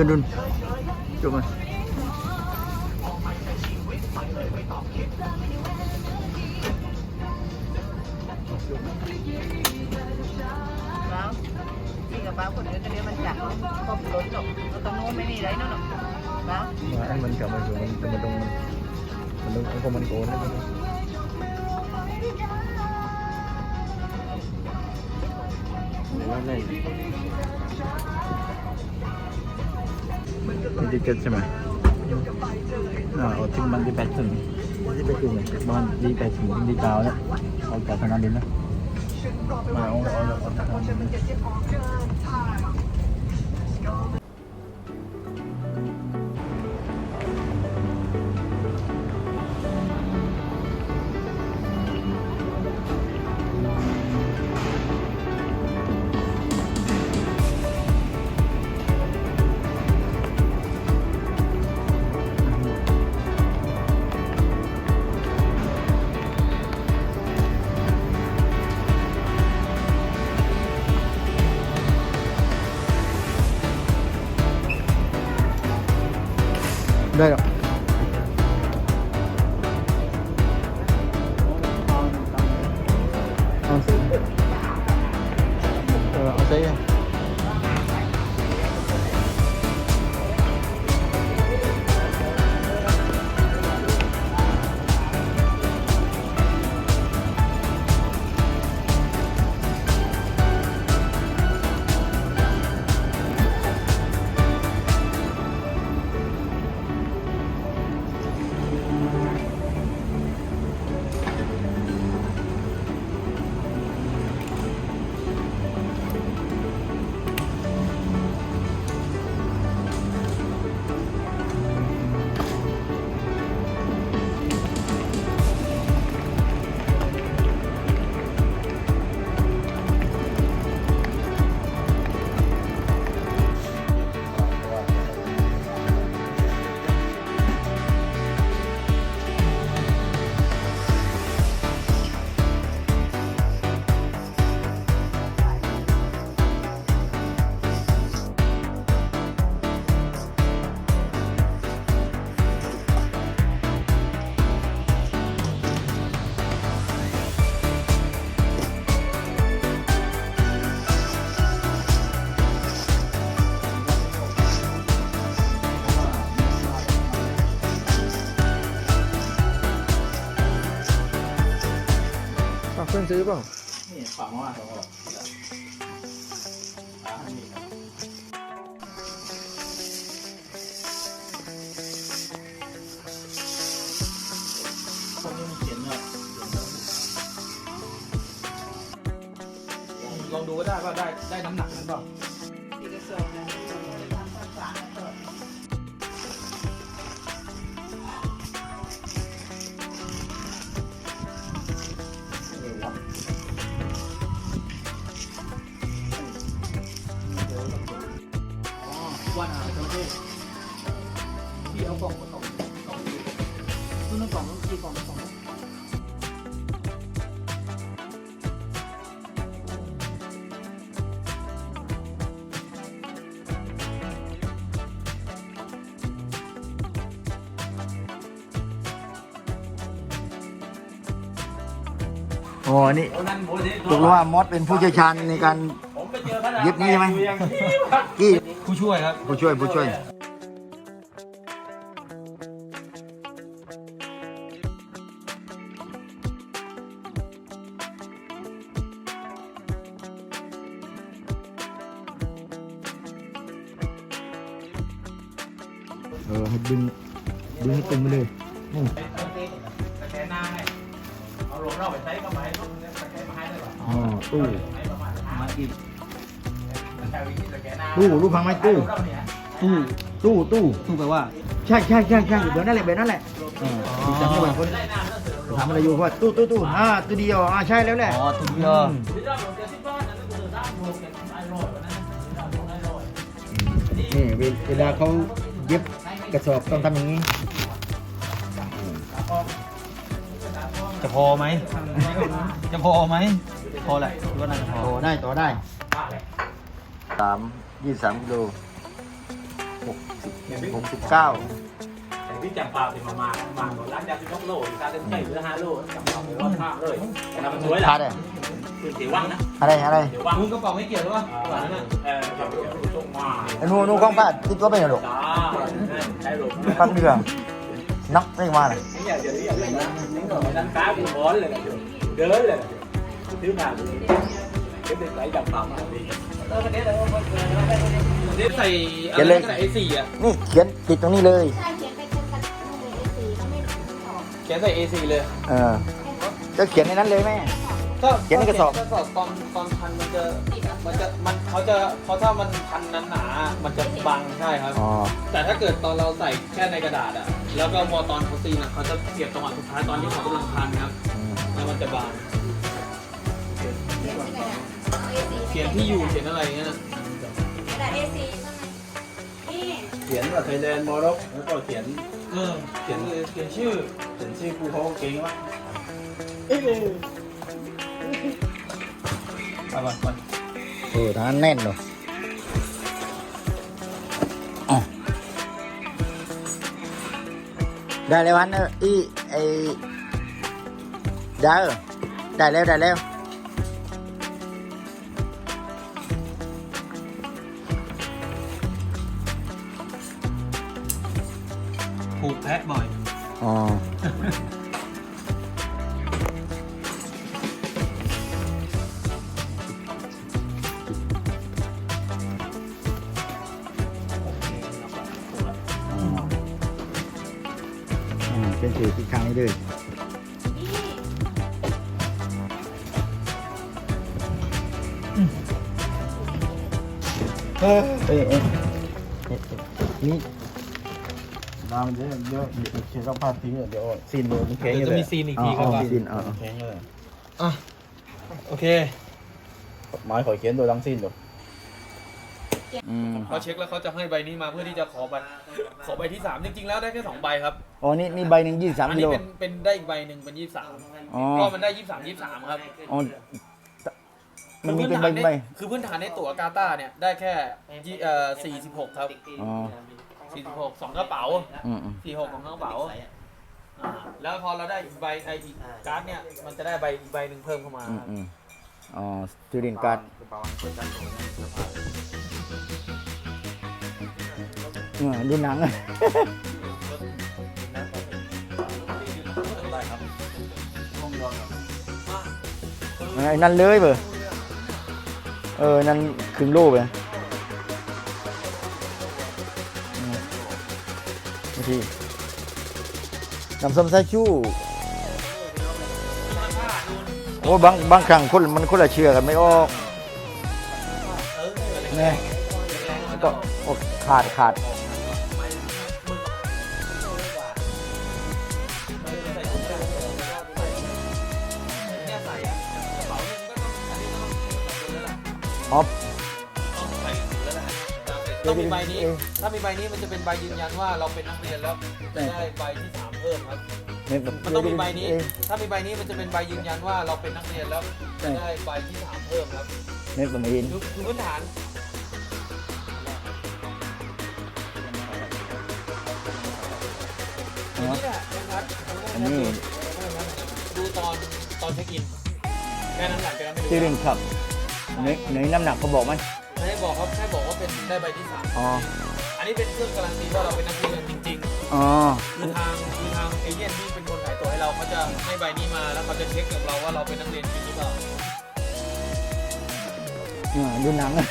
Yun, dun. Cuk mas. แล้วนี่กับบ้าคนเดียวจะเรียกมันจักก็ปล้นหรอกเราต้องโน้มไม่มีไรนั่นหรอกแล้ว Medical ใช่ไหมอ่าเอาทิ้งมันดีแปดถึงดีแปดถึงมันดีแปดถึงดีดาวแล้วเอาจากนางนั้นดีนะมาเอาเอาเอา D'ailleurs. ฝากเพื่อนซื้อเปล่า นี่ฝากมาสองหรอคนนี้มันเขียนเนี่ยลองดูก็ได้ว่าได้ได้น้ำหนักนั้นเปล่าที่กระทรวงนั้น พี่เอากล่องมาสองกล่องนี้คุณกล่องกี่กล่องสองอ๋อนี่โอ้นั่นโมเดลตกลงว่ามอสเป็นผู้เชี่ยวชาญในการผมไปเจอพระรามเย็บนี่ใช่ไหมอยู่อย่างนี้วะกี้ผู้ช่วยครับผู้ช่วยผู้ช่วย เออให้ดึงดึงให้ตึงไปเลยนี่สแกนหน้าให้เอาลงเราไปใช้ประมาณสแกนมาให้ได้ป่ะอ๋อตู้ให้ประมาณมาอีกใช้วิธีสแกนหน้าตู้รูปพังไหมตู้เราเนี่ยตู้ตู้ตู้ตู้แปลว่าใช่ใช่ใช่ใช่แบบนั้นแหละแบบนั้นแหละเออที่จำได้ว่าคนได้น้ำแล้วเสร็จทำอะไรอยู่เพราะว่าตู้ตู้ตู้อ่าตู้เดียวอ่าใช่แล้วแหละอ๋อตู้เดียวอืมหรือเราลงเจ็ดสิบบ้านนั้นก็คือด้านรวมกันได้ร้อยวันนั้นเราลงได้ร้อยนี่เวเวลาเขาเย็บ กระสอบต้องทำอย่างนี้ จะพอไหม จะพอไหม พอแหละคิดว่าน่าจะพอ โอ้ได้ต่อได้สามยี่สามกิโลหหกสิบหกสิบเก้าแต่ที่จับปลาเป็นมามามาก่อนร้านยาที่นกโลซาเต็มใจหรือห้าโลจับปลาไปว่าข้ามเลยแต่มันสวยแหละขาด เลยคือเสียว่างนะอะไรอะไรเดี๋ยวว่างมึงกระเป๋าไม่เกี่ยวหรือเปล่าหวานนั่นเออจับส่งมาไอ้นู่นนู่นกล้องป้าติดตัวไปเหรอจ้าได้หลบปักเดือนักไม่มาเลยนี่อย่าเดี๋ยวนี้อย่าเลยนะนี่ก็ด้านซ้ายเป็นบอลเลยเดินเลยซื้อมาเลยเก็บใส่จับปลามาดีเดี๋ยวใส่อะไรก็ได้ไอสี่อะนี่เขียนติดตรงนี้เลยใช่เขียนไปจนกระทั่งเลยสีก็ไม่ออกเขียนใส่ A4 เลย เออ จะเขียนในนั้นเลยแม่ ก็เขียนในกระสอบ กระสอบตอนตอนพันมันจะมันจะมันเขาจะเขาถ้ามันพันนั้นหนามันจะบังใช่ครับ อ๋อ แต่ถ้าเกิดตอนเราใส่แค่ในกระดาษอะแล้วก็มอตอนเขาซีนอะเขาจะเก็บจังหวะสุดท้ายตอนที่เขากำลังพันครับอืมแล้วมันจะบางเขียนที่กระดาษ A4 เขียนที่อยู่เขียนอะไรอย่างเงี้ยนะกระดาษ A4 นี่เขียนว่าไทยแลนด์มอร็อกแล้วก็เขียนเออเขียนเขียนชื่อเขียนชื่อครูเขาเก่งมาก ไปไปไปเออทางนั้นแน่นเเป็นสีที่ครั้งนี้ด้วยเออเออเออนี่น้ำเยอะเยอะเขียนต้องพาดทิ้งเดี๋ยวซีนเลยมันแข็งเดี๋ยวจะมีซีนอีกทีครับซีนอ่าแข็งเลยอะโอเคไม้ขอยเขียนโดยทั้งสิ้นเลย อืมเขาเช็คแล้วเขาจะให้ใบนี้มาเพื่อที่จะขอใบขอใบที่สามจริงๆแล้วได้แค่สองใบครับอ๋อนี่นี่ใบหนึ่งยี่สิบสามอันกินี้โลเป็นเป็นได้อีกใบหนึ่งเป็นยี่สามอ๋อก็มันได้ยี่สามยี่สามครับอ๋อมันมีเป็นใบใบ คือพื้นฐานในตั๋วกาตาร์เนี่ยได้แค่ยี่เอ่อสี่สิบหกครับอ๋อ สี่สิบหกสองกระเป๋าอืมอืมสี่หกของกระเป๋าอ่าแล้วพอเราได้อีกใบไออีกการ์ดเนี่ยมันจะได้ใบอีกใบหนึ่งเพิ่มเข้ามา อืมอืมอ๋อสตูดินการ์ด เออดูหนังได้ครับไอ้นั่นเลยเบอร์เออ นั่นครึ่งโลไปอืมนาทีน้ำส้มสายชูโอ้บางบางครั้งคนมันคนละเชื่อกันไม่ออกนี่ก็ขาดขาด ออฟต้องใส่ถุงแล้วแหละต้องมีใบนี้เออถ้ามีใบนี้มันจะเป็นใบยืนยันว่าเราเป็นนักเรียนแล้วจะได้ใบที่สามเพิ่มครับ มันต้องมีใบนี้ ถ้ามีใบนี้มันจะเป็นใบยืนยันว่าเราเป็นนักเรียนแล้วจะได้ใบที่สามเพิ่มครับเน็ตผมเองคือคือพื้นฐานอันนี้แหละนะครับอันนี้ดูตอนตอนเช็คอินแค่นั้นหลังจากนั้นไม่ดูชื่อเรื่องครับ ในในน้ำหนักเขาบอกไหมไม่ได้บอกครับแค่บอกว่าเป็นได้ใบที่สามอ๋อ อันนี้เป็นเครื่องการันตีว่าเราเป็นนักเรียนจริงอ๋อ ๆคือทางคือทางเอเย่นที่เป็นคนขายตั๋วให้เราเขาจะให้ใบนี้มาแล้วเขาจะเช็คกับเราว่าเราเป็นนักเรียนจริงหรือเปล่าอ่าดูหนังอะ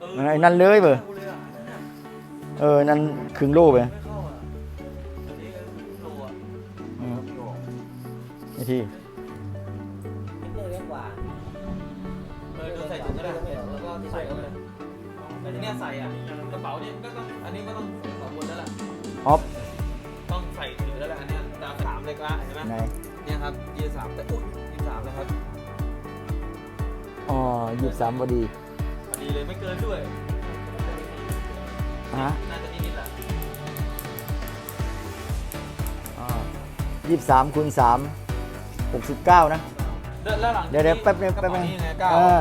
เออไอ้นั่นเลยเบอร์ เออ นั่นครึ่งโลไป ไม่เข้ ไอ้ที่เออเดินใส่ถุงก็ได้แล้วก็ใส่เข้าไปเลยแต่ทีเนี้ยใส่อะกระเป๋าเนี่ยมันก็ต้องอันนี้ก็ต้องสองคนแล้วแหละออฟต้องใส่ถือแล้วแหละอันเนี้ยตามสามเลยก็เห็นไหมไหนเนี่ยครับยี่สามแต่อุ้ยยี่สามนะครับอ๋อยี่สิบสามพอดีพอดีเลยไม่เกินด้วยฮะน่าจะนิดๆแหละยี่สิบสามคูณสาม หกสิบเก้านะเแล้วแล้วหลังจากเดี๋ยวเดี๋ยวนี้แป๊บนึงกระแป๊บเป๋านึงนี้ยังไงก้าวอ่า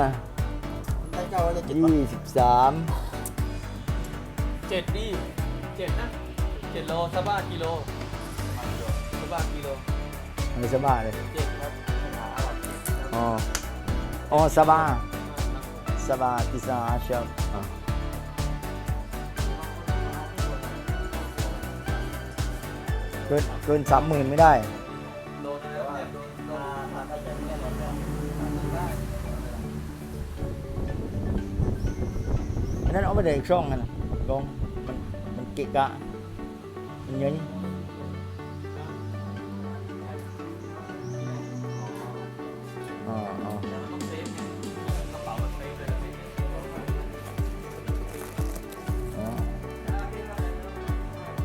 ได้เก้าได้เจ็ดยี่สิบสามเจ็ดดิเจ็ดนะเจ็ดโลสบ้ากิโลสบ้ากิโลไม่สบายเลย เจ็ดครับอ๋อ อ๋อสบายสบายพิซซ่าชอบอะเกินเกินสามหมื่นไม่ได้ อันนั้นเอาไปเด็กช่องกันนะลงมันมันเกะกะมันเยินอ๋ออ๋อต้องเซฟไงกระเป๋ามันเซฟเลยนะอ๋อ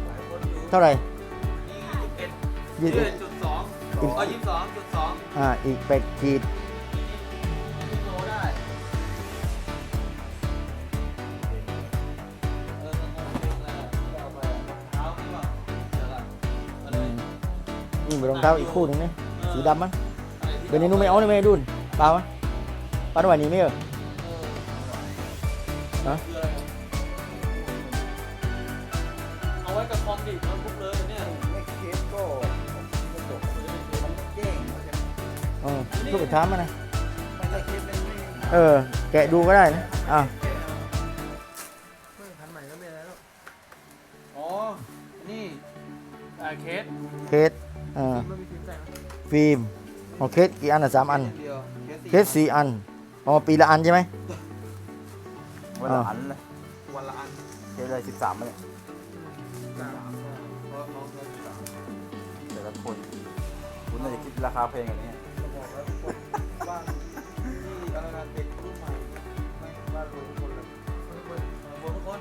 หลายคนอยู่เท่าไหร่ยี่สิบเอ็ดยี่ยี่สิสิบบจุดสองอ๋อยี่สิบสองจุดสองอ่าอีกแปดขีด นี่เป็นรองเท้าอีกคู่หนึ่งนี่สีดำมั้งอะไรที่เดี๋ยวนี้หนุ่มไม่เอาเลยไม่ดุนเปล่ามั้ยป้าหน่วยนี้ไม่เหรอเออฮะคืออะไรอะเอาไว้กับคอมดิโน้ตบุ๊กเลยเนี่ยไม่เคสก็กระจกมันไม่เด้งมันจะเออลูกไปถามมานะไม่ได้เคสเป็นไม่เออ แกะดูก็ได้นะอะพันใหม่ก็ไม่อะไรแล้วอ๋อนี่อ่าเคสเคส เออไม่มีฟิล์มใส่ไหมฟิล์มอ๋อเคสกี่อันอะสามอัน เดียวเคสสี่อัน อ๋อปีละอันใช่ไหม วันละอันเลยวันละอันเคสเลยสิบสามเลยสามเพราะน้องก็สามแต่ละคนคุณน่าจะคิดราคาเพลงอย่างนี้จะบอกแล้วบ้านที่อะไรนะเด็กรุ่นใหม่ไม่บ้านรวยทุกคนเลยรวยทุกคน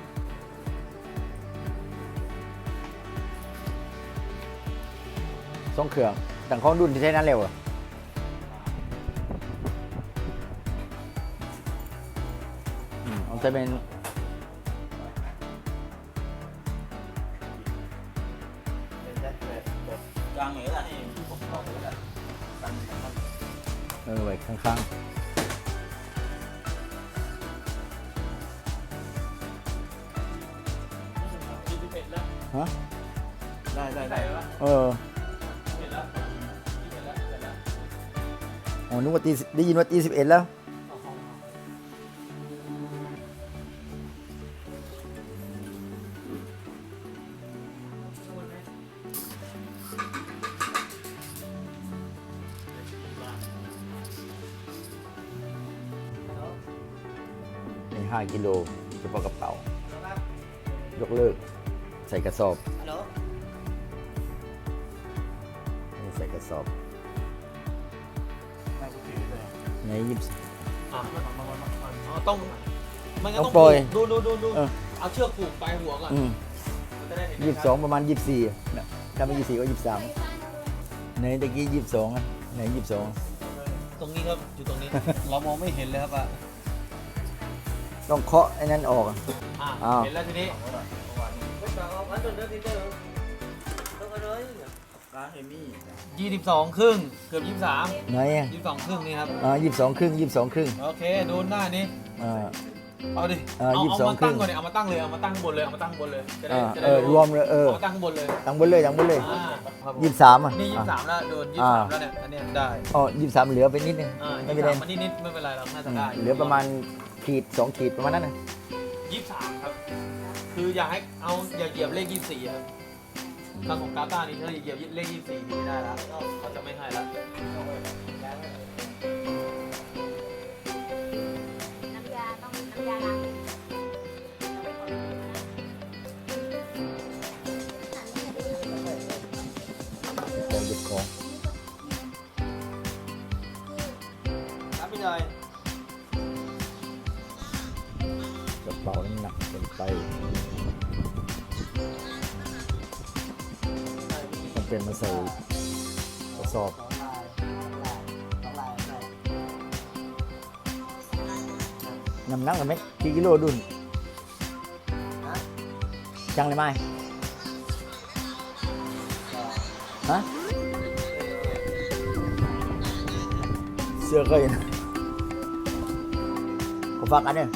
สองเครื่องแต่ของดุนที่ใช้นั้นเร็วเหรออืมเอาจะเป็นกลางเหนือนี่ผมเข้าไปแล้วกันเออไว้ข้างยี่สิบเอ็ดแล้วๆฮะได้ได้ใส่ได้แล้วเออเอ็ อ๋อนึกว่าตีได้ยินว่าตีสิบเอ็ดแล้วเอาของมาในห้ากิโลเฉพาะกระเป๋า ยกเลิก ใส่กระสอบฮัลโหลนี่ใส่กระสอบ ในยี่สิบ อะอ๋อต้องมันก็ต้ต้อองงปล่อยดูดูดูดูเออ เอาเชือกผูกปลายหัวก่อนอืมมันจะได้เห็นยี่สิบสองประมาณยี่สิบสี่นะถ้าไม่ยี่สิบสี่ก็ยี่สิบสามในตะกี้ยี่สิบสองอะในยี่สิบสองตรงนี้ครับอยู่ตรงนี้ เรามองไม่เห็นเลยครับอะต้องเคาะไอ้นั่นออกอะ อะอ้าว เห็นแล้วทีนี้กลางเอ มี่ยี่สิบสองครึ่งเกือบยี่สิบสามไหนอะยี่สิบสองครึ่งนี่ครับ อ่ายี่สิบสองครึ่งยี่สิบสองครึ่งโอเคดูหน้านี้อ่า เอาดิอ่าเอา22เอามาตั้งครึ่งก่อนเนี่ยเอามาตั้งเลยเอามาตั้งบนเลยเอามาตั้งบนเลยจะได้อ่าจะเอได้อรวมเลยเออเอามาตั้งบนเลยตั้งบนเลยตั้งบนเลยอ่าครับผมยี่สิบสามอะนี่ยี่สิบสามแล้วโดนยี่สิบอ่าสามแล้วเนี่ยอันเนี้ยได้อ๋อยี่สิบสามเหลือไปนิดนึงอ่าไม่ยี่เป็นไรสิบสามอันนี้นิดไม่เป็นไรเราน่าจะได้เหลือประมาณขีดสองขีดประมาณนั้นนะยี่สิบสามครับ คืออย่าให้เอาอย่าเหยียบเลขยี่สิบสี่ครับ ทางของกาตานี่ถ้าเหยียบเลขยี่สี่นี่ไม่ได้แล้วเขาจะไม่ให้แล้วน้ำยาต้องน้ำยาล้างของหยุดของครับพี่ชายกระเป๋าน้ำหนักเกินไป เปลี่ยนมาใส่กระสอบน้ำหนักเหรือไหมกี่กิโลดุนจังเลยไหมฮะเสื้อเคยนะขอฝากกันเนี่ย